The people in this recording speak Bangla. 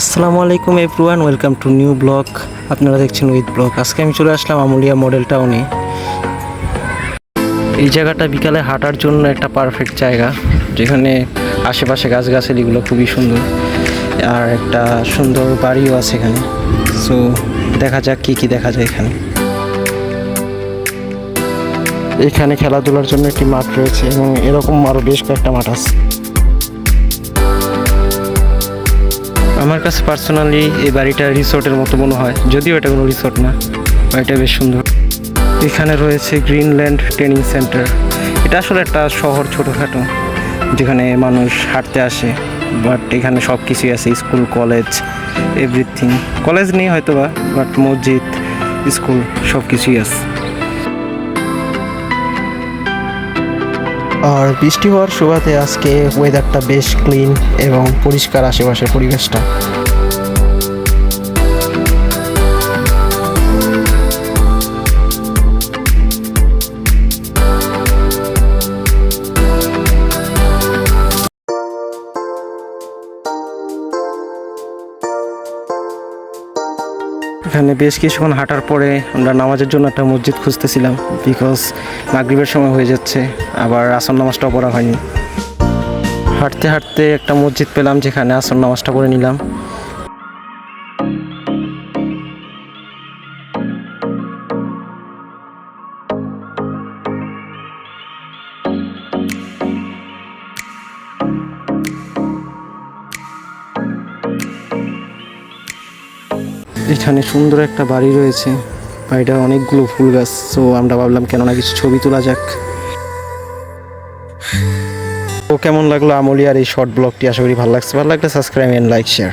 আসসালামু আলাইকুম everyone, welcome to new blog. আপনারা দেখছেন উইথ ব্লগ। আজকে আমি চলে আসলাম আমুলিয়া মডেল টাউনে। এই জায়গাটা বিকালে হাঁটার জন্য একটা পারফেক্ট জায়গা, যেখানে আশেপাশে গাছগাছালিগুলো খুবই সুন্দর, আর একটা সুন্দর বাড়িও আছে এখানে। সো দেখা যাক কী কী দেখা যায় এখানে। এখানে খেলাধুলার জন্য একটি মাঠ রয়েছে এবং এরকম আরও বেশ কয়েকটা মাঠ আছে। আমার কাছে পার্সোনালি এই বাড়িটা রিসোর্টের মতো মনে হয়। যদিও এটা কোনো রিসোর্ট না বাড়িটা বেশ সুন্দর। এখানে রয়েছে গ্রিনল্যান্ড ট্রেনিং সেন্টার এটা আসলে একটা শহর ছোটোখাটো, যেখানে মানুষ হাঁটতে আসে বাট এখানে সব কিছুই আছে, স্কুল কলেজ এভরিথিং কলেজ নেই হয়তো বা বাট মসজিদ, স্কুল সব কিছুই আছে। আর বৃষ্টি হওয়ার সুবাদে আজকে ওয়েদারটা বেশ ক্লিন এবং পরিষ্কার আশেপাশের পরিবেশটা। এখানে বেশ কিছুক্ষণ হাঁটার পরে আমরা নামাজের জন্য একটা মসজিদ খুঁজতেছিলাম বিকজ মাগরিবের সময় হয়ে যাচ্ছে, আবার আসন নামাজটাও পড়া হয়নি। হাঁটতে হাঁটতে একটা মসজিদ পেলাম যেখানে আসন নামাজটা পড়ে নিলাম। এখানে সুন্দর একটা বাড়ি রয়েছে। বাড়িটা অনেকগুলো ফুল গাছ, তো আমরা ভাবলাম কেননা কিছু ছবি তোলা যাক। তো কেমন লাগল আমলিয়ার এই শর্ট ব্লগটি আশা করি ভালো লাগছে। ভালো লাগলে সাবস্ক্রাইব এন্ড লাইক শেয়ার